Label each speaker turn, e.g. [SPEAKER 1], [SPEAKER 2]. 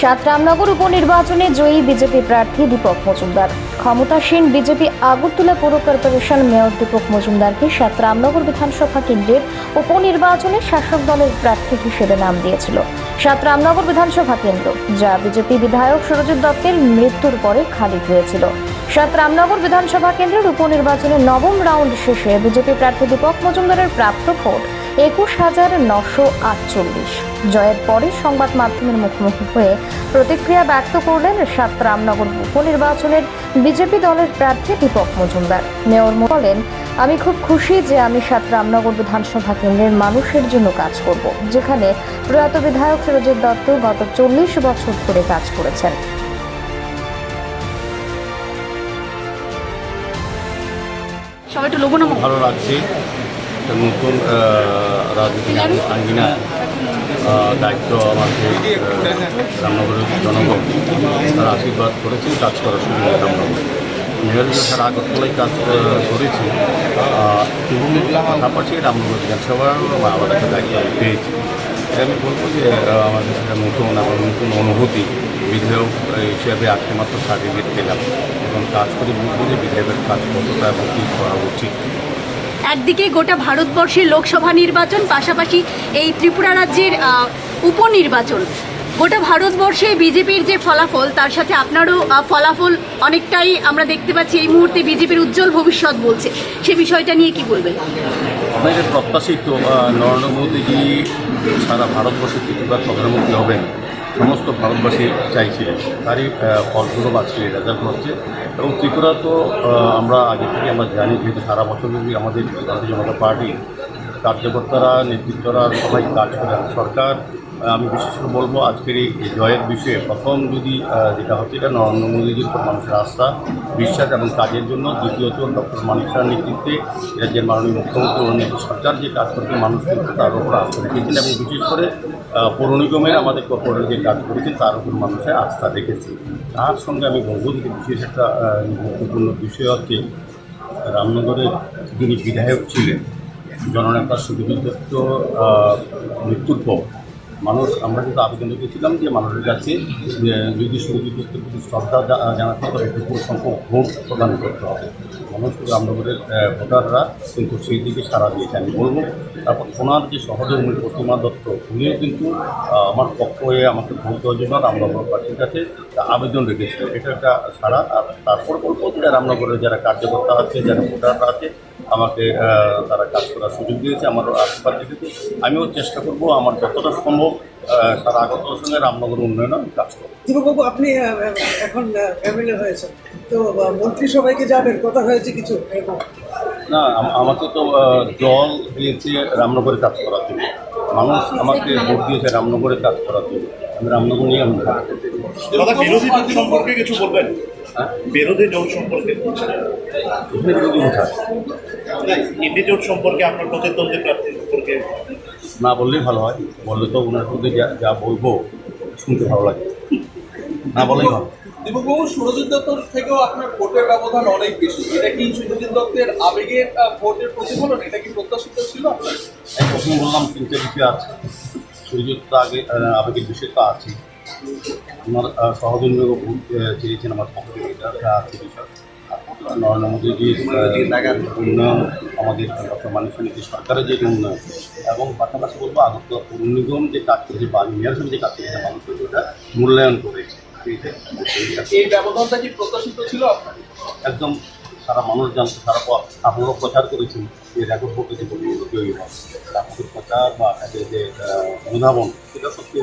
[SPEAKER 1] সাত রামনগর উপনির্বাচনে জয়ী বিজেপি প্রার্থী দীপক মজুমদার। ক্ষমতাসীন বিজেপি আগরতলা পৌর কর্পোরেশন মেয়র দীপক মজুমদারকে সাত রামনগর বিধানসভা কেন্দ্রের উপনির্বাচনে শাসক দলের প্রার্থী হিসেবে নাম দিয়েছিল। সাত রামনগর বিধানসভা কেন্দ্র, যা বিজেপি বিধায়ক সুরজিৎ দত্তের মৃত্যুর পরে খালি হয়েছিল। সাত রামনগর বিধানসভা কেন্দ্রের উপনির্বাচনে নবম রাউন্ড শেষে বিজেপি প্রার্থী দীপক মজুমদারের প্রাপ্ত ভোট একুশ হাজার নশো আটচল্লিশ। জয়ের পরে সংবাদ মাধ্যমের মুখোমুখি হয়ে প্রতিক্রিয়া ব্যক্ত করলেন সাত রামনগর উপনির্বাচনের বিজেপি দলের প্রার্থী দীপক মজুমদার। মেয়র মো- বলেন আমি খুব খুশি যে আমি সাত রামনগর বিধানসভা কেন্দ্রের মানুষের জন্য কাজ করব যেখানে প্রয়াত বিধায়ক সুরজিৎ দত্ত গত চল্লিশ বছর ধরে কাজ করেছেন।
[SPEAKER 2] সবাই একটু লোগো
[SPEAKER 3] ভালো লাগছে। একটা নতুন আঙ্গি- আঙ্গিনা দায়িত্ব আমাকে রামনগরের জনগণ তারা আশীর্বাদ করেছেন কাজ করার সুযোগ রামনগর। মেয়র সারা আগরতলায় কাজ করেছি। এবং পাশাপাশি রামনগর বিধানসভার আলাদা একটা দায়িত্ব আমি পেয়েছি। আমি বলব যে আমাদের আমার একটা নতুন এবং নতুন অনুভূতি। বিধায়ক হিসেবে আজকে মাত্র সার্টিফিকেট পেলাম। এখন কাজ করে, বুঝব যে বিধায়কের কাজ কতটা এবং কী করা উচিত।
[SPEAKER 2] একদিকে গোটা ভারতবর্ষের লোকসভা নির্বাচন, পাশাপাশি এই ত্রিপুরা রাজ্যের উপনির্বাচন। গোটা ভারতবর্ষে বিজেপির যে ফলাফল, তার সাথে আপনারও ফলাফল অনেকটাই আমরা দেখতে পাচ্ছি। এই মুহূর্তে বিজেপির উজ্জ্বল ভবিষ্যৎ বলছে। সে বিষয়টা নিয়ে কি বলবেন?
[SPEAKER 3] আমাদের প্রত্যাশিত নরেন্দ্র মোদীজি সারা ভারতবর্ষে প্রধানমন্ত্রী হবেন। সমস্ত ভারতবাসী চাইছিলেন তারই ফলগুলো আজকে রেজাল্ট হচ্ছে। এবং ত্রিপুরা তো আমরা আগে থেকে আমরা জানি, যেহেতু সারা বছর ধরে আমাদের ভারতীয় জনতা পার্টি কার্যকর্তারা নেতৃত্বরা সবাই কাজ করেন সরকার আমি বিশেষ করে বলব আজকের এই জয়ের বিষয়ে প্রথম যদি যেটা হচ্ছে এটা নরেন্দ্র মোদীজির উপর মানুষের আস্থা, বিশ্বাস এবং কাজের জন্য। দ্বিতীয়ত ডক্টর মানিক শাহর নেতৃত্বে রাজ্যের মাননীয় মুখ্যমন্ত্রী অরুণিত সরকার যে কাজ করতে মানুষ কিন্তু তার উপর আস্থা রেখেছেন এবং বিশেষ করে পৌর নিগমের আমাদের কর্পোরেট যে কাজ করেছে, তার উপর মানুষের আস্থা রেখেছে। তার সঙ্গে আমি বলব যে বিশেষ একটা গুরুত্বপূর্ণ বিষয় হচ্ছে, রামনগরের যিনি বিধায়ক ছিলেন, জননেতা সুবিদ্যুৎ দত্ত মৃত্যুর পর মানুষ আমরা কিন্তু আবেদন রেখেছিলাম যে মানুষের কাছে যদি দত্তের প্রতি শ্রদ্ধা জানাতে হবে একটু সংখ্যক ভোট প্রদান করতে হবে। মানুষ আহ, ভোটাররা কিন্তু সেই দিকে সাড়া দিয়েছে। আমি বলব তারপর ওনার যে সহধর্মী প্রতিমা দত্ত উনিও কিন্তু আমার পক্ষ হয়ে আমাকে ভোট দেওয়ার জন্য রামনগর পার্টির কাছে আবেদন রেখেছিল এটা একটা সারা আর তারপর বলব যে রামনগরের যারা কার্যকর্তা আছে যারা ভোটাররা আছে আমাকে তারা কাজ করার সুযোগ দিয়েছে আমারও আশীর্বাদ রেখেছে। আমিও চেষ্টা করব আমার যতটা সম্ভব সারা আগরতলার সঙ্গে রামনগর উন্নয়নে আমি কাজ করব।
[SPEAKER 4] দীপকবাবু আপনি এখন এমএলএ হয়েছেন। তো মন্ত্রিসভায় কি যাবেন কথা হয়েছে কিছু?
[SPEAKER 3] না আমাকে তো দল দিয়েছে রামনগরে কাজ করার জন্য। মানুষ আমাকে ভোট দিয়েছে রামনগরে কাজ করার জন্য। আমি রামনগর নিয়ে আমি কাজ করতে চাই।
[SPEAKER 5] দাদা বিরোধী দল সম্পর্কে কিছু বলবেন?
[SPEAKER 3] হ্যাঁ?
[SPEAKER 5] বিরোধী জোট সম্পর্কে?
[SPEAKER 3] এখানে বিরোধী
[SPEAKER 5] ইন্ডি জোট সম্পর্কে আপনার প্রতিদ্বন্দ্বী প্রার্থী সম্পর্কে
[SPEAKER 3] না বললেই ভালো হয়। বললে তো ওনার মধ্যে যা যা বলব শুনতে ভালো লাগে। না বলেই ভালো।
[SPEAKER 6] দীপকবাবু সুরজিৎ দত্তর থেকেও আপনার ভোটের ব্যবধান অনেক বেশি। এটা কি সুরজিৎ দত্তের আবেগের ভোটের প্রতিফলন? এটা কি প্রত্যাশিত ছিল আপনার?
[SPEAKER 3] আমি প্রথম বললাম তিনটে বিষয় আছে। তো আগে আবেগের বিষয় তো আছে আমার সহজন্য চেয়েছেন আমার পক্ষে এটা আছে বিষয়। নরেন্দ্র মোদীজির উন্নয়ন আমাদের মানুষের নীতি সরকারের যে উন্নয়ন এবং পাশাপাশি বলব পৌর নিগম যে কাজ করেছে বা মেয়র হিসেবে যে কাজ করেছে মানুষের যেটা মূল্যায়ন করেছে
[SPEAKER 6] এই ব্যবধানটা কি প্রত্যাশিত ছিল
[SPEAKER 3] একদম সারা মানুষ জানতো, সারা আপনারাও প্রচার করেছেন যে রেকর্ড ভোট যে হয় প্রচার বা তাদের যে অনুধাবন সেটা সত্যি